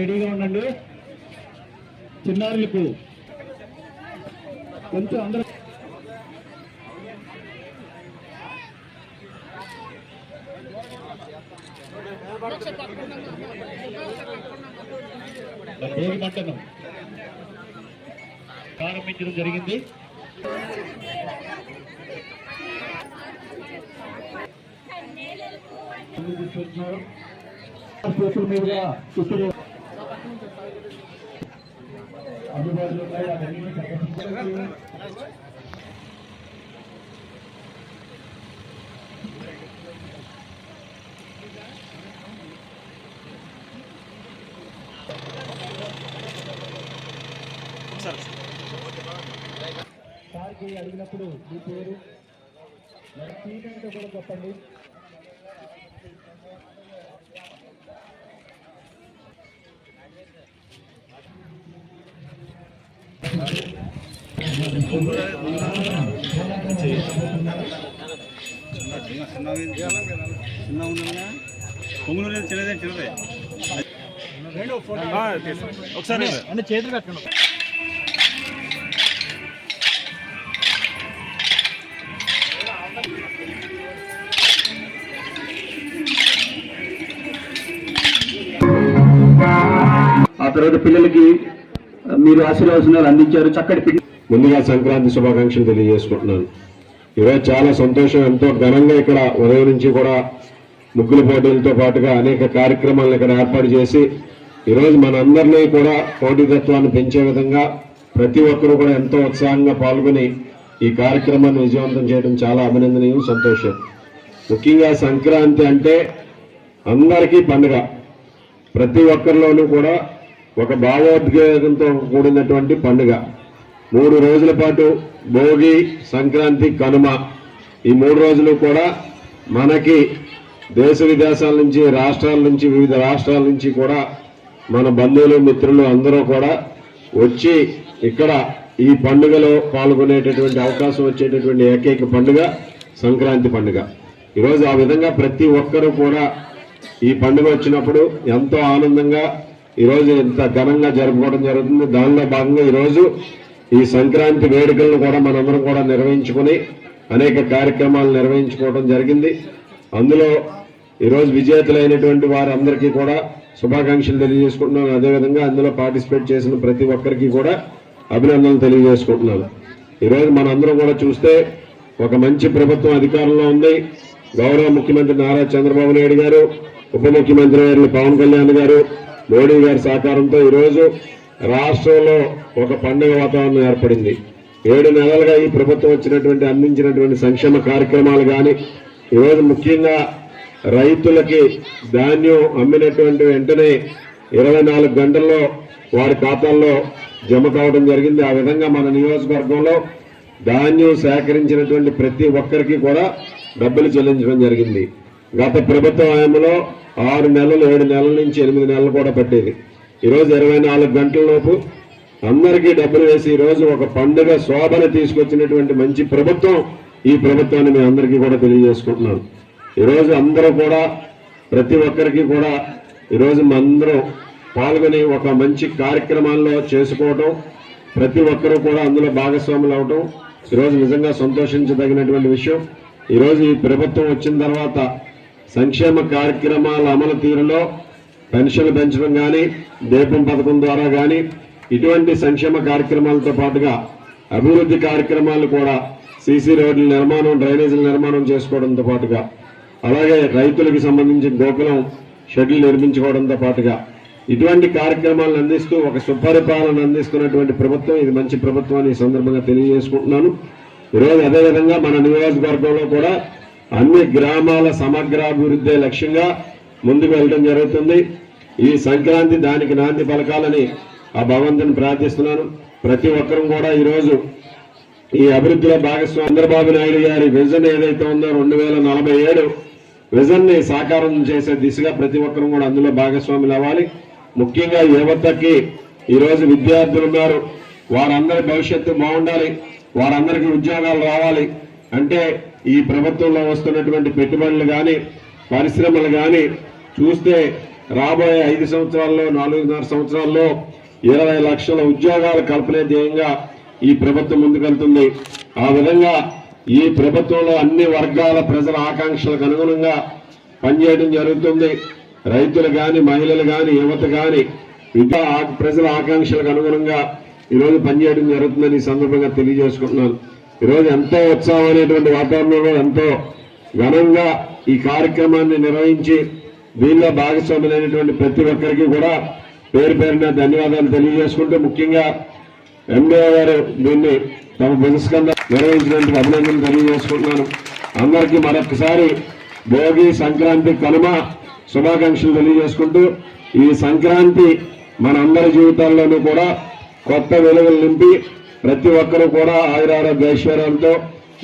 రెడీగా ఉండండి. చిన్నారులకు కొంచెం అందరూ భోగి మంటను ప్రారంభించడం జరిగింది. సోషల్ మీడియా సార్కి అడిగినప్పుడు మీ పేరు? మరి టీం ఏంటో పొంగులు చిన్నదే చిన్నదే ఒకసారి అంటే చేతులు పెట్టండి ఆ తర్వాత పిల్లలకి మీరు ఆశీర్వాసనాలు అందించారు. చక్కటి పిండి ముందుగా సంక్రాంతి శుభాకాంక్షలు తెలియజేసుకుంటున్నాను. ఈరోజు చాలా సంతోషం ఎంతో ఘనంగా ఇక్కడ ఉదయం నుంచి కూడా ముగ్గుల పోటీలతో పాటుగా అనేక కార్యక్రమాలను ఇక్కడ ఏర్పాటు చేసి ఈరోజు మనందరినీ కూడా పోటీతత్వాన్ని పెంచే విధంగా ప్రతి ఒక్కరూ కూడా ఎంతో ఉత్సాహంగా పాల్గొని ఈ కార్యక్రమాన్ని విజయవంతం చేయడం చాలా అభినందనీయం సంతోషం. ముఖ్యంగా సంక్రాంతి అంటే అందరికీ పండుగ. ప్రతి ఒక్కరిలోనూ కూడా ఒక భావోద్వేగంతో కూడినటువంటి పండుగ. మూడు రోజుల పాటు భోగి సంక్రాంతి కనుమ. ఈ మూడు రోజులు కూడా మనకి దేశ విదేశాల నుంచి రాష్ట్రాల నుంచి వివిధ రాష్ట్రాల నుంచి కూడా మన బంధువులు మిత్రులు అందరూ కూడా వచ్చి ఇక్కడ ఈ పండుగలో పాల్గొనేటటువంటి అవకాశం వచ్చేటటువంటి ఏకైక పండుగ సంక్రాంతి పండుగ. ఈరోజు ఆ విధంగా ప్రతి ఒక్కరూ కూడా ఈ పండుగ వచ్చినప్పుడు ఎంతో ఆనందంగా ఈరోజు ఎంత ఘనంగా జరుపుకోవడం జరుగుతుంది. దానిలో భాగంగా ఈరోజు ఈ సంక్రాంతి వేడుకలను కూడా మనందరం కూడా నిర్వహించుకుని అనేక కార్యక్రమాలు నిర్వహించుకోవడం జరిగింది. అందులో ఈరోజు విజేతలైనటువంటి వారందరికీ కూడా శుభాకాంక్షలు తెలియజేసుకుంటున్నాను. అదేవిధంగా అందులో పార్టిసిపేట్ చేసిన ప్రతి ఒక్కరికి కూడా అభినందనలు తెలియజేసుకుంటున్నాను. ఈరోజు మనందరం కూడా చూస్తే ఒక మంచి ప్రభుత్వం అధికారంలో ఉంది. గౌరవ ముఖ్యమంత్రి నారా చంద్రబాబు నాయుడు గారు ఉప ముఖ్యమంత్రి గారు పవన్ కళ్యాణ్ గారు మోడీ గారి సహకారంతో ఈరోజు రాష్ట్రంలో ఒక పండుగ వాతావరణం ఏర్పడింది. ఏడు నెలలుగా ఈ ప్రభుత్వం వచ్చినటువంటి అందించినటువంటి సంక్షేమ కార్యక్రమాలు కానీ ఈరోజు ముఖ్యంగా రైతులకి ధాన్యం అమ్మినటువంటి వెంటనే ఇరవై నాలుగు గంటల్లో వారి ఖాతాల్లో జమ కావడం జరిగింది. ఆ విధంగా మన నియోజకవర్గంలో ధాన్యం సేకరించినటువంటి ప్రతి ఒక్కరికి కూడా డబ్బులు చెల్లించడం జరిగింది. గత ప్రభుత్వ హయాంలో ఆరు నెలలు ఏడు నెలల నుంచి ఎనిమిది నెలలు కూడా పట్టేది. ఈరోజు ఇరవై నాలుగు గంటల లోపు అందరికీ డబ్బులు వేసి ఈరోజు ఒక పండుగ శోభను తీసుకొచ్చినటువంటి మంచి ప్రభుత్వం ఈ ప్రభుత్వాన్ని మీ అందరికీ కూడా తెలియజేసుకుంటున్నాను. ఈరోజు అందరూ కూడా ప్రతి ఒక్కరికి కూడా ఈరోజు అందరూ పాల్గొని ఒక మంచి కార్యక్రమాల్లో చేసుకోవటం ప్రతి ఒక్కరూ కూడా అందులో భాగస్వాములు అవటం ఈరోజు నిజంగా సంతోషించదగినటువంటి విషయం. ఈరోజు ఈ ప్రభుత్వం వచ్చిన తర్వాత సంక్షేమ కార్యక్రమాల అమలు తీరులో పెన్షన్లు పెంచడం కానీ దీపం పథకం ద్వారా కానీ ఇటువంటి సంక్షేమ కార్యక్రమాలతో పాటుగా అభివృద్ధి కార్యక్రమాలు కూడా సీసీ రోడ్ల నిర్మాణం డ్రైనేజీల నిర్మాణం చేసుకోవడంతో పాటుగా అలాగే రైతులకు సంబంధించి గోకులం షెడ్యూల్ నిర్మించుకోవడంతో పాటుగా ఇటువంటి కార్యక్రమాలను అందిస్తూ ఒక సుపరిపాలన అందిస్తున్నటువంటి ప్రభుత్వం ఇది మంచి ప్రభుత్వం అని ఈ సందర్భంగా తెలియజేసుకుంటున్నాను. ఈరోజు అదేవిధంగా మన నియోజకవర్గంలో కూడా అన్ని గ్రామాల సమగ్రాభివృద్ధి లక్ష్యంగా ముందుకు వెళ్ళడం జరుగుతుంది. ఈ సంక్రాంతి దానికి నాంది పలకాలని ఆ భగవంతుని ప్రార్థిస్తున్నాను. ప్రతి ఒక్కరూ కూడా ఈరోజు ఈ అభివృద్ధిలో భాగస్వామి చంద్రబాబు నాయుడు గారి విజన్ ఏదైతే ఉందో రెండు వేల నలభై ఏడు విజన్ని సాకారం చేసే దిశగా ప్రతి ఒక్కరూ కూడా అందులో భాగస్వాములు అవ్వాలి. ముఖ్యంగా యువతకి ఈరోజు విద్యార్థులు ఉన్నారు. వారందరి భవిష్యత్తు బాగుండాలి. వారందరికీ ఉద్యోగాలు రావాలి. అంటే ఈ ప్రభుత్వంలో వస్తున్నటువంటి పెట్టుబడులు కానీ పరిశ్రమలు కానీ చూస్తే రాబోయే ఐదు సంవత్సరాల్లో నాలుగున్నర సంవత్సరాల్లో ఇరవై లక్షల ఉద్యోగాల కల్పనే ధ్యేయంగా ఈ ప్రభుత్వం ముందుకెళ్తుంది. ఆ విధంగా ఈ ప్రభుత్వంలో అన్ని వర్గాల ప్రజల ఆకాంక్షలకు అనుగుణంగా పనిచేయడం జరుగుతుంది. రైతులు కానీ మహిళలు కానీ యువత కానీ ఇంకా ప్రజల ఆకాంక్షలకు అనుగుణంగా ఈరోజు పనిచేయడం జరుగుతుందని ఈ సందర్భంగా తెలియజేసుకుంటున్నాను. ఈరోజు ఎంతో ఉత్సాహం అనేటువంటి వాతావరణంలో ఎంతో ఘనంగా ఈ కార్యక్రమాన్ని నిర్వహించి దీనిలో భాగస్వాములైనటువంటి ప్రతి ఒక్కరికి కూడా పేరు పేరున ధన్యవాదాలు తెలియజేసుకుంటూ ముఖ్యంగా ఎండిఓ గారు దీన్ని తమ పురస్కంగా నిర్వహించినందుకు అభినందనలు తెలియజేసుకుంటున్నాను. అందరికీ మరొకసారి భోగి సంక్రాంతి కనుమ శుభాకాంక్షలు తెలియజేసుకుంటూ ఈ సంక్రాంతి మనందరి జీవితాల్లోనూ కూడా కొత్త వెలుగులు నింపి ప్రతి ఒక్కరూ కూడా ఆయురారోగ్య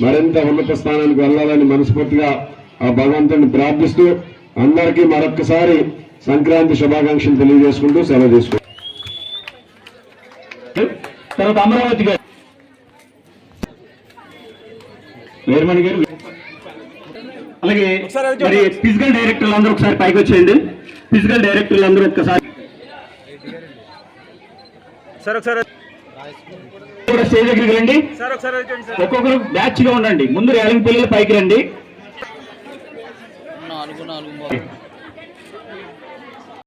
మరింత ఉన్నత స్థానానికి వెళ్ళాలని మనస్ఫూర్తిగా ఆ భగవంతుని ప్రార్థిస్తూ అందరికీ మరొక్కసారి సంక్రాంతి శుభాకాంక్షలు తెలియజేసుకుంటూ సెలవు తీసుకుంటాం తర్వాత అమరావతి గారు. వేరుమణి గారు. అలాగే మరి ఫిజికల్ డైరెక్టర్లు అందరూ ఒకసారి పైకి వచ్చేయండి. ఫిజికల్ డైరెక్టర్లు అందరూ ఒక్కసారి. సార్ ఒకసారి. స్టేజ్ దగ్గరికి రండి. ఒక్కొక్కరు బ్యాచ్గా ఉండండి. ముందు రేలింగ్ పిల్లలు పైకి రండి. నాలుగు నాలుగు